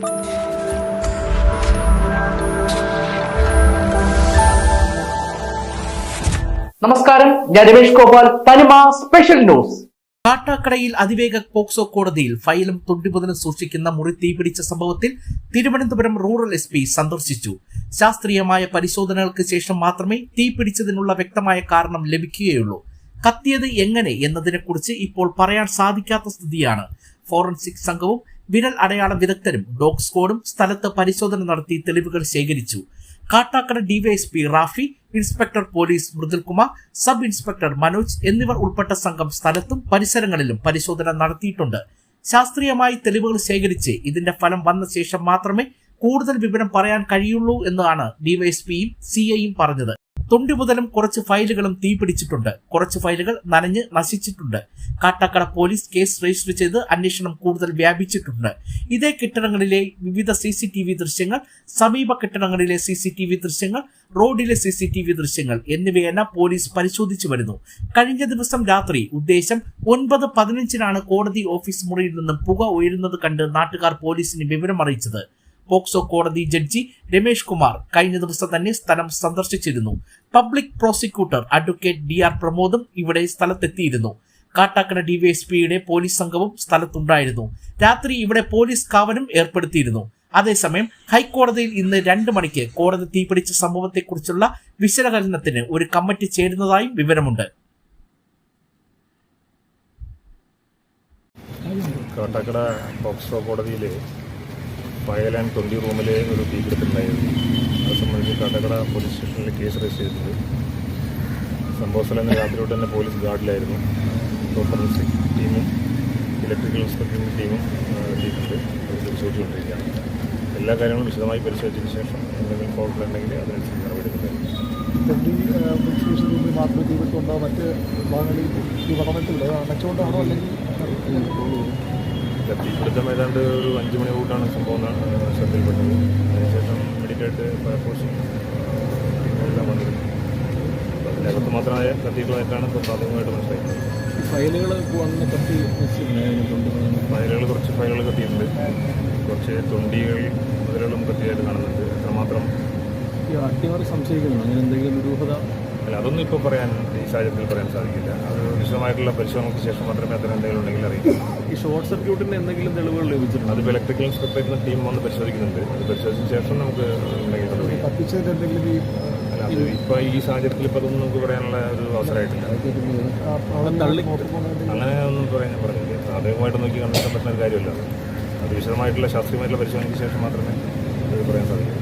നമസ്കാരം. ഞാൻ രമേഷ് ഗോപാൽ. തനിമ സ്പെഷ്യൽ ന്യൂസ് കാട്ടാക്കടയിൽ അതിവേഗ പോക്സോ കോടതിയിൽ ഫയലും തൊണ്ടിമുതലും സൂക്ഷിക്കുന്ന മുറി തീപിടിച്ച സംഭവത്തിൽ തിരുവനന്തപുരം റൂറൽ എസ് പി സന്ദർശിച്ചു. ശാസ്ത്രീയമായ പരിശോധനകൾക്ക് ശേഷം മാത്രമേ തീപിടിച്ചതിനുള്ള വ്യക്തമായ കാരണം ലഭിക്കുകയുള്ളൂ. കത്തിയത് എങ്ങനെ എന്നതിനെക്കുറിച്ച് ഇപ്പോൾ പറയാൻ സാധിക്കാത്ത സ്ഥിതിയാണ്. ഫോറൻസിക് സംഘവും വിരൽ അടയാള വിദഗ്ധരും ഡോഗ് സ്ക്വാഡും സ്ഥലത്ത് പരിശോധന നടത്തി തെളിവുകൾ ശേഖരിച്ചു. Kattakkada DYSP Rafi inspector police Mridulkumar sub inspector Manoj എന്നിവർ ഉൾപ്പെട്ട സംഘം സ്ഥലത്തും പരിസരങ്ങളിലും പരിശോധന നടത്തിയിട്ടുണ്ട്. ശാസ്ത്രീയമായി തെളിവുകൾ ശേഖരിച്ച് ഇതിന്റെ ഫലം വന്ന ശേഷം മാത്രമേ കൂടുതൽ വിവരം പറയാൻ കഴിയുള്ളൂ എന്നാണ് ഡിവൈഎസ്പിയും സിഐയും പറഞ്ഞത്. തൊണ്ടി മുതലും കുറച്ച് ഫയലുകളും തീപിടിച്ചിട്ടുണ്ട്. കുറച്ച് ഫയലുകൾ നനഞ്ഞ് നശിച്ചിട്ടുണ്ട്. കാട്ടാക്കട പോലീസ് കേസ് രജിസ്റ്റർ ചെയ്ത് അന്വേഷണം കൂടുതൽ വ്യാപിച്ചിട്ടുണ്ട്. ഇതേ കെട്ടിടങ്ങളിലെ വിവിധ സി സി ടി വി ദൃശ്യങ്ങൾ സമീപ കെട്ടിടങ്ങളിലെ സി സി ടി വി ദൃശ്യങ്ങൾ റോഡിലെ സി സി ടി വി ദൃശ്യങ്ങൾ എന്നിവയെല്ലാം പോലീസ് പരിശോധിച്ചു വരുന്നു. കഴിഞ്ഞ ദിവസം രാത്രി ഉദ്ദേശം ഒൻപത് പതിനഞ്ചിനാണ് കോടതി ഓഫീസ് മുറിയിൽ നിന്നും പുക ഉയരുന്നത് കണ്ട് നാട്ടുകാർ പോലീസിന് വിവരം അറിയിച്ചത് പോക്സോ കോടതി ജഡ്ജി രമേഷ് കുമാർ കഴിഞ്ഞ ദിവസം തന്നെ സ്ഥലം സന്ദർശിച്ചിരുന്നു. Public prosecutor advocate D R പ്രമോദും ഇവിടെ സ്ഥലത്തെത്തിയിരുന്നു. കാട്ടാക്കട ഡിവൈഎസ്പിയുടെ പോലീസ് സംഘവും സ്ഥലത്തുണ്ടായിരുന്നു. രാത്രി ഇവിടെ പോലീസ് കാവലും ഏർപ്പെടുത്തിയിരുന്നു. അതേസമയം ഹൈക്കോടതിയിൽ ഇന്ന് രണ്ട് മണിക്ക് കോടതി തീപിടിച്ച സംഭവത്തെക്കുറിച്ചുള്ള വിശകലനത്തിന് ഒരു കമ്മിറ്റി ചേരുന്നതായും വിവരമുണ്ട്. കാട്ടാക്കട പോക്സോ കോടതിയിൽ ഫയൽ ആൻഡ് റൂമിലെ റൂമിൽ ഒരു തീപിടുത്തുണ്ടായിരുന്നു അത് സംബന്ധിച്ച് കടകട പോലീസ് സ്റ്റേഷനിൽ കേസ് രജിസ്റ്റർ ചെയ്തിട്ടുണ്ട്. സംഭവ സ്ഥലം രാത്രിയോട്ട് തന്നെ പോലീസ് ഗാർഡിലായിരുന്നു. ഇപ്പോൾ ഫോറൻസിക് ടീമും ഇലക്ട്രിക്കൽ ഇൻസ്പെക്ടറിന്റെ ടീമും എത്തിയിട്ടുണ്ട്. പരിശോധിച്ചുകൊണ്ടിരിക്കുകയാണ്. എല്ലാ കാര്യങ്ങളും വിശദമായി പരിശോധിച്ചതിന് ശേഷം എന്തെങ്കിലും ഫോൾട്ട് ഉണ്ടെങ്കിൽ അതിനനുസരിച്ച് നടപടിയെടുക്കും. തൊണ്ടി സ്റ്റേഷൻ റൂമിൽ മാത്രമേ തീപിടുത്തമുണ്ടോ മറ്റ് ഭാഗങ്ങളിൽ ഈ പഠനത്തിലോ അടച്ചുകൊണ്ടാണോ അല്ലെങ്കിൽ ഇല്ല, തീപിടുത്തം ഏതാണ്ട് ഒരു അഞ്ച് മണി കൂട്ടാണ് സംഭവം ശ്രദ്ധയിൽപ്പെട്ടത്. അതിനുശേഷം മെഡിക്കേറ്റ് ഫയർഫോഴ്സും എല്ലാം വന്നിരുന്നു. അതിനകത്ത് മാത്രമായ കത്തിക്കളായിട്ടാണ് ഇപ്പോൾ പ്രാഥമികമായിട്ട് മനസ്സിലാക്കുന്നത് ഫയലുകൾ വന്ന് കത്തി ഫയലുകൾ കുറച്ച് ഫയലുകൾ കത്തിയിട്ടുണ്ട്. കുറച്ച് തൊണ്ടികൾ മുതലുകളും കത്തിയായിട്ട് കാണുന്നുണ്ട്. അത്രമാത്രം ഈ അട്ടിമറി സംശയിക്കുന്നു അങ്ങനെ എന്തെങ്കിലും ദുരൂഹത അല്ല അതൊന്നും ഇപ്പോൾ പറയാൻ ഈ സാഹചര്യത്തിൽ പറയാൻ സാധിക്കില്ല. അത് വിശദമായിട്ടുള്ള പരിശോധനയ്ക്ക് ശേഷം മാത്രമേ അത്തരം എന്തെങ്കിലും ഉണ്ടെങ്കിൽ അറിയിക്കൂ ഈ ഷോർട്ട് സർക്യൂട്ടിന് എന്തെങ്കിലും തെളിവുകൾ ലഭിച്ചിട്ടുണ്ട്? അത് ഇലക്ട്രിക്കൽ ഇൻസ്പെക്ടറേറ്റിന് ടീം വന്ന് പരിശോധിക്കുന്നുണ്ട്. അത് പരിശോധിച്ച ശേഷം നമുക്ക് എന്തെങ്കിലും ഈ അല്ല അത് ഇപ്പോൾ ഈ സാഹചര്യത്തിൽ ഇപ്പോൾ അതൊന്നും നമുക്ക് പറയാനുള്ള ഒരു അവസരമായിട്ടില്ല. അങ്ങനെ ഒന്നും പറയാൻ പറഞ്ഞില്ല. പ്രാഥമികമായിട്ട് നോക്കി കണ്ടെത്താൻ പറ്റുന്ന ഒരു കാര്യമല്ല അത്. അത് വിശദമായിട്ടുള്ള ശാസ്ത്രീയമായിട്ടുള്ള പരിശോധനയ്ക്ക് ശേഷം മാത്രമേ അത് പറയാൻ സാധിക്കൂ.